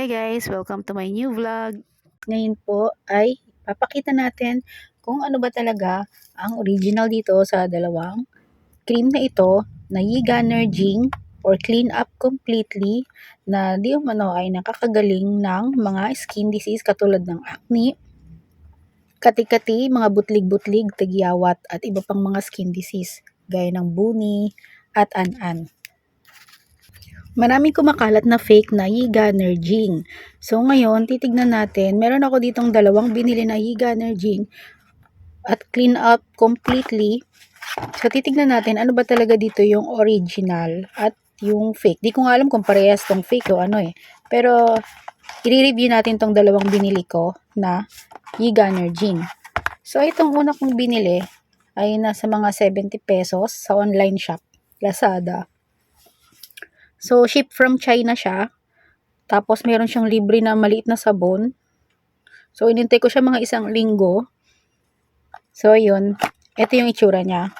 Hi guys! Welcome to my new vlog. Ngayon po ay papakita natin kung ano ba talaga ang original dito sa dalawang cream na ito na Yiga Nerging or Clean Up Completely na di umano ay nakakagaling ng mga skin disease katulad ng acne, kati-kati, mga butlig-butlig, tagyawat at iba pang mga skin disease gaya ng buni at an-an. Maraming kumakalat na fake na Yiga Nerging. So ngayon, titignan natin. Meron ako ditong dalawang binili na Yiga Nerging at clean up completely. So titignan natin ano ba talaga dito yung original at yung fake. Di ko nga alam kung parehas tong fake o ano eh. Pero i-review natin tong dalawang binili ko na Yiga Nerging. So itong una kong binili ay nasa mga 70 pesos sa online shop, Lazada. So, ship from China siya. Tapos, meron siyang libre na maliit na sabon. So, inintay ko siya mga isang linggo. So, yun. Ito yung itsura niya.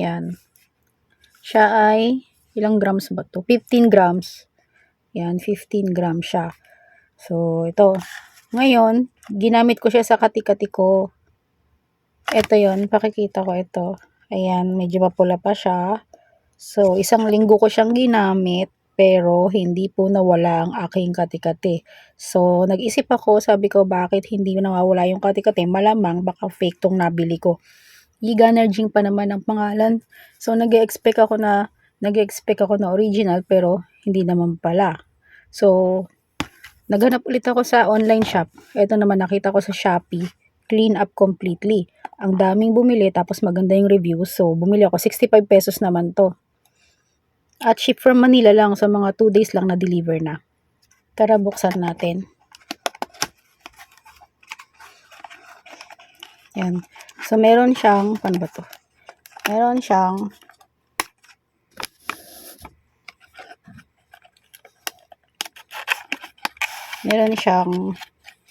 Yan. Siya ay, ilang grams ba to? 15 grams. Yan, 15 grams siya. So, ito. Ngayon, ginamit ko siya sa kati-kati ko. Ito yon pakikita ko ito. Ayan, medyo mapula pa siya. So, isang linggo ko siyang ginamit pero hindi po nawala ang aking kati-kati. So, nag-isip ako, sabi ko, bakit hindi nawawala yung kati-kati? Malamang baka fake tong nabili ko. Giga Energing pa naman ang pangalan. So, nag-expect ako na nag-expect ako na original pero hindi naman pala. So, naghanap ulit ako sa online shop. Ito naman nakita ko sa Shopee. Clean up completely. Ang daming bumili tapos maganda yung review. So, bumili ako. 65 pesos naman to. At ship from Manila lang sa mga 2 days lang na deliver na. Tara buksan natin. Yan. So meron siyang, paano ba to? Meron siyang meron siyang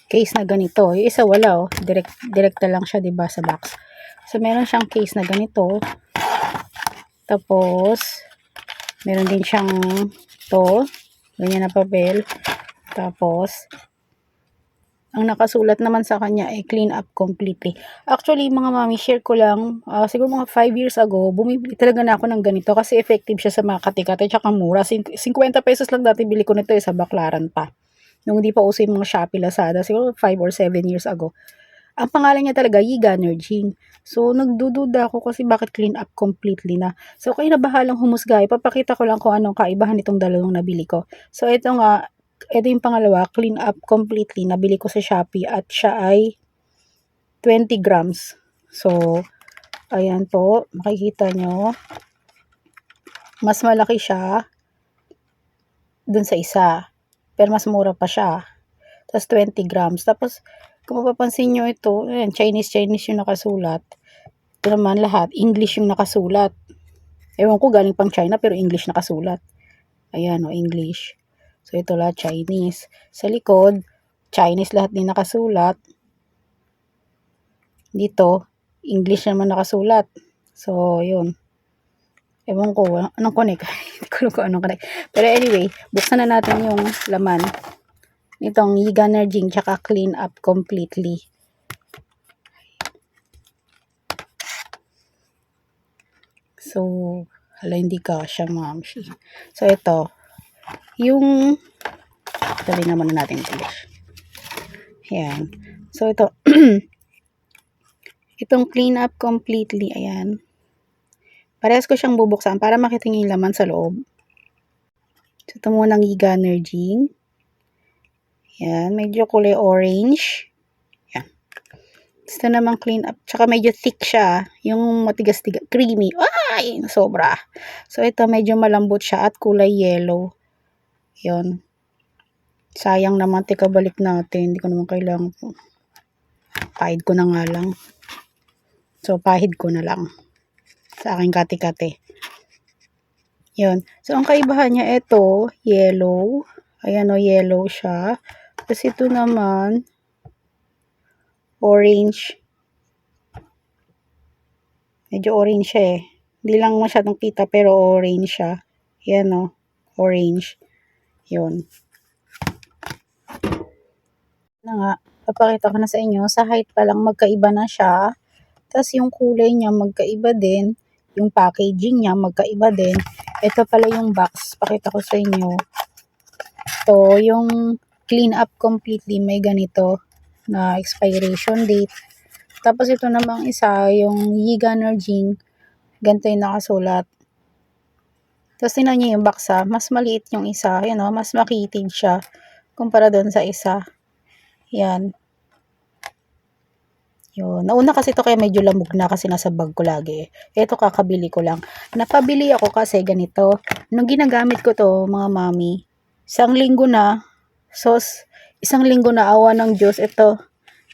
case na ganito. Yung isa wala oh. Direct, direkta lang siya 'di ba sa box. So meron siyang case na ganito. Tapos Meron din siyang to, ganyan na papel. Tapos, ang nakasulat naman sa kanya ay clean up completely. Actually, mga mami, share ko lang, uh, siguro mga 5 years ago, bumibili talaga na ako ng ganito kasi effective siya sa mga katikate tsaka mura. 50 pesos lang dati bili ko nito eh, sa baklaran pa. Nung hindi pa uso yung mga Shopee Lazada, siguro 5 or 7 years ago. Ang pangalan niya talaga, Yiga Nerging. So, nagdududa ako kasi bakit clean up completely na. So, kayo na bahalang humusga. Ipapakita ko lang kung anong kaibahan nitong dalawang nabili ko. So, ito nga, ito yung pangalawa, clean up completely. Nabili ko sa Shopee at siya ay 20 grams. So, ayan po, makikita nyo. Mas malaki siya dun sa isa. Pero mas mura pa siya. Tapos 20 grams. Tapos, kung mapapansin nyo ito, ayan, Chinese, Chinese yung nakasulat. Ito naman lahat, English yung nakasulat. Ewan ko, galing pang China, pero English nakasulat. Ayan, o, English. So, ito lahat Chinese. Sa likod, Chinese lahat din nakasulat. Dito, English naman nakasulat. So, yun. Ewan ko, anong connect? Hindi ko alam kung anong connect. Pero anyway, buksan na natin yung laman nitong Yiga Nerging tsaka clean up completely. So, hala hindi ka siya ma'am. So, ito. Yung, tabi naman natin ito. Ayan. So, ito. itong clean up completely. Ayan. Parehas ko siyang bubuksan para makita yung laman sa loob. So, ito muna ng Yiga Nerging. Yan, medyo kulay orange. Yan. Gusto naman clean up. Tsaka medyo thick siya. Yung matigas-tigas, creamy. Ay, sobra. So, ito medyo malambot siya at kulay yellow. Yun. Sayang naman, tika balik natin. Hindi ko naman kailangan po. Pahid ko na nga lang. So, pahid ko na lang. Sa aking kati-kati. Yun. So, ang kaibahan niya, ito, yellow. Ayan o, yellow siya. Tapos ito naman, orange. Medyo orange siya eh. Hindi lang masyadong kita pero orange siya. Yan o, oh, orange. Yun. Na nga, papakita ko na sa inyo, sa height pa lang magkaiba na siya. Tapos yung kulay niya magkaiba din. Yung packaging niya magkaiba din. Ito pala yung box. Pakita ko sa inyo. Ito, yung clean up completely. May ganito na expiration date. Tapos ito namang isa, yung Yiga Energy. Ganito yung nakasulat. Tapos tingnan niyo yung ha. Mas maliit yung isa. Yan o, mas makitid siya. Kumpara doon sa isa. Yan. Yun. Nauna kasi ito kaya medyo lamog na kasi nasa bag ko lagi. Ito kakabili ko lang. Napabili ako kasi ganito. Nung ginagamit ko to mga mami, isang linggo na, sos, isang linggo na awa ng Diyos, ito,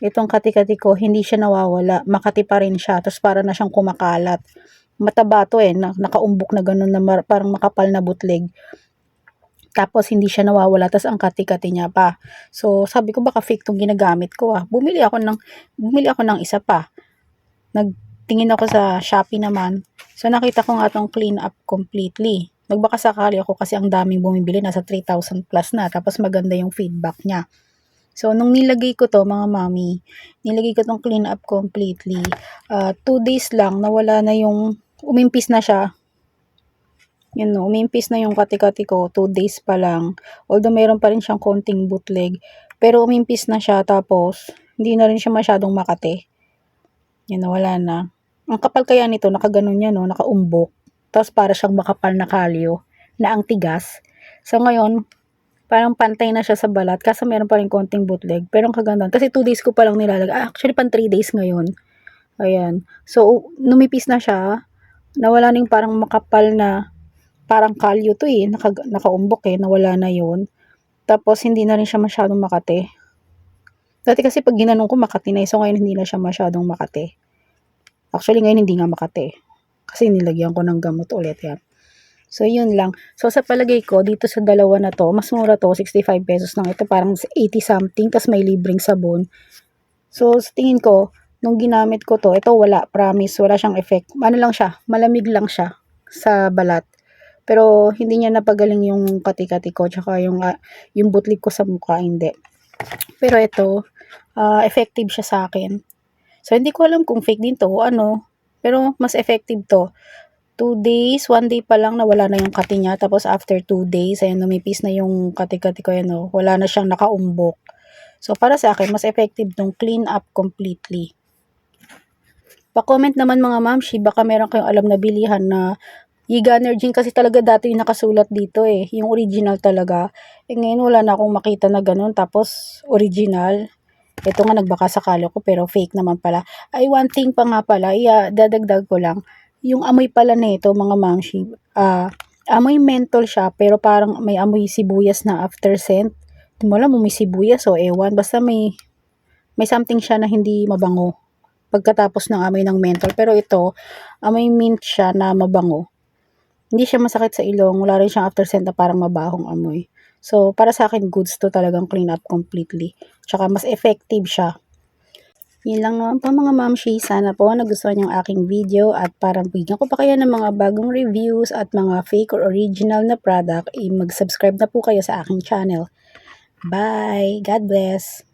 itong kati-kati ko, hindi siya nawawala. Makati pa rin siya. Tapos para na siyang kumakalat. Mataba to eh. Na, nakaumbok na ganun na mar- parang makapal na butleg. Tapos hindi siya nawawala. Tapos ang kati-kati niya pa. So sabi ko baka fake tong ginagamit ko ah. Bumili ako ng, bumili ako ng isa pa. Nagtingin ako sa Shopee naman. So nakita ko nga tong clean up completely. Nagbaka sakali ako kasi ang daming bumibili. Nasa 3,000 plus na. Tapos maganda yung feedback niya. So, nung nilagay ko to, mga mami, nilagay ko tong clean up completely. Uh, two days lang, nawala na yung, umimpis na siya. Yun no, umimpis na yung kati-kati ko, two days pa lang. Although mayroon pa rin siyang konting bootleg. Pero umimpis na siya, tapos, hindi na rin siya masyadong makate. Yun na, wala na. Ang kapal kaya nito, nakaganon niya, no, nakaumbok. Tapos para siyang makapal na kalyo, na ang tigas. So ngayon, parang pantay na siya sa balat kasi meron pa rin konting bootleg. Pero ang kagandahan, kasi 2 days ko pa lang nilalagay. Ah, actually, pan 3 days ngayon. Ayan. So, numipis na siya. Nawala na yung parang makapal na, parang kalyo to eh. Naka, nakaumbok eh. Nawala na yun. Tapos, hindi na rin siya masyadong makate. Dati kasi pag ginanong ko makati na eh. So, ngayon hindi na siya masyadong makate. Actually, ngayon hindi nga makate. Kasi nilagyan ko ng gamot ulit yan. So, yun lang. So, sa palagay ko, dito sa dalawa na to, mas mura to, 65 pesos lang. Ito parang 80 something, tas may libreng sabon. So, sa tingin ko, nung ginamit ko to, ito wala, promise, wala siyang effect. Ano lang siya, malamig lang siya sa balat. Pero, hindi niya napagaling yung kati-kati ko, tsaka yung, uh, yung butlig ko sa mukha, hindi. Pero ito, uh, effective siya sa akin. So, hindi ko alam kung fake din to ano. Pero, mas effective to 2 days, 1 day pa lang nawala na yung kati niya. Tapos after 2 days, ayan, numipis na yung kati-kati ko, yan, oh, wala na siyang nakaumbok. So, para sa akin, mas effective nung clean up completely. Pa-comment naman mga mamshi, baka meron kayong alam na bilihan na Yiga Energy kasi talaga dati yung nakasulat dito eh, yung original talaga. Eh ngayon wala na akong makita na ganun, tapos original. Ito nga nagbaka sakala ko pero fake naman pala. Ay one thing pa nga pala, iya, dadagdag ko lang yung amoy pala nito mga mamshi, ah, uh, amoy mentol siya, pero parang may amoy sibuyas na after scent. Hindi mo alam mo may sibuyas o ewan, basta may, may something siya na hindi mabango pagkatapos ng amoy ng mentol. Pero ito, amoy mint siya na mabango. Hindi siya masakit sa ilong, wala rin siyang after scent na parang mabahong amoy. So, para sa akin, goods to talagang clean up completely. Tsaka, mas effective siya yun lang naman po mga mamshi. Sana po nagustuhan yung aking video at para bigyan ko pa kayo ng mga bagong reviews at mga fake or original na product, eh, mag-subscribe na po kayo sa aking channel. Bye! God bless!